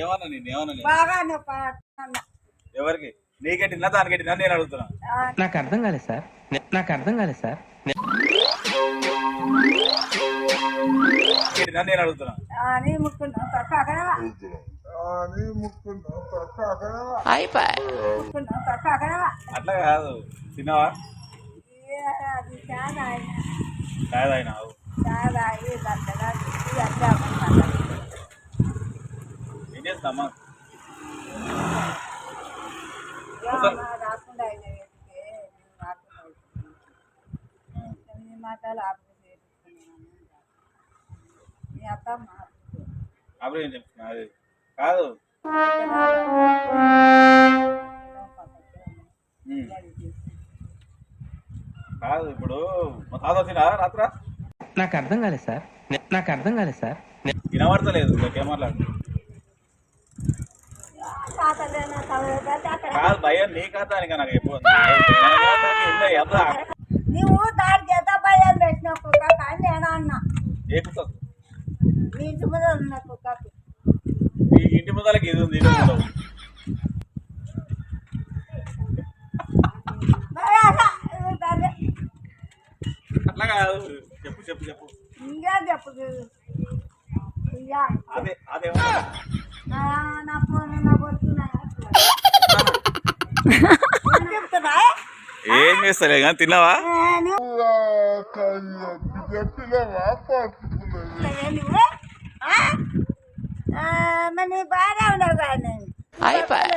ఏమన్నా నేను ఏమన్నా బాగా అన్న. ఎవరికి? నీకెట్టినా దానికెట్టినా నేను అడుగుతున్నా. నాకు అర్థం కాలేదు సార్. నాకు అర్థం కాలేదు సార్. నేను అడుగుతున్నా. ఆ, నీ ముక్కును తక్కువ ముక్కును తక్కువ అట్లా కాదు. తిన్నావా? కాదు ఆయన. ఇది అట్లా ఇది అట్లా రాకుండా ఆయన వెతికే, నేను రాకుండా. నీ మాటలు ఆపరేషన్ చేయించుకున్నాను. మీ అత్త చెప్తున్నా అది కాదు. కాదు ఇప్పుడు మా తాత వచ్చినా రాత్రా నాకు అర్థం కాలేదు సార్. నాకు అర్థం కాలేదు సార్. వినబడతలేదు అక్కడ కాదు భయం నీ ఖాతా నాకు ఎంత నువ్వు దాడి చేత భయం పెట్టిన కుక్క కానీ నేను అన్నా. ఏ కుక్క నీ ఇంటి మీద ఉన్న కుక్కకి. ఇంటి ముందరకి ఇది ఉంది. అట్లా కాదు. చెప్పు చెప్పు చెప్పు. ఇంకా చెప్పు ఇంకా. అదే అదే నా నా ఫోన్ నా చెప్తున్నా ఏం చేస్తలే కానీ తిన్నావా? బాగా ఉండవు కానీ అయిపోయి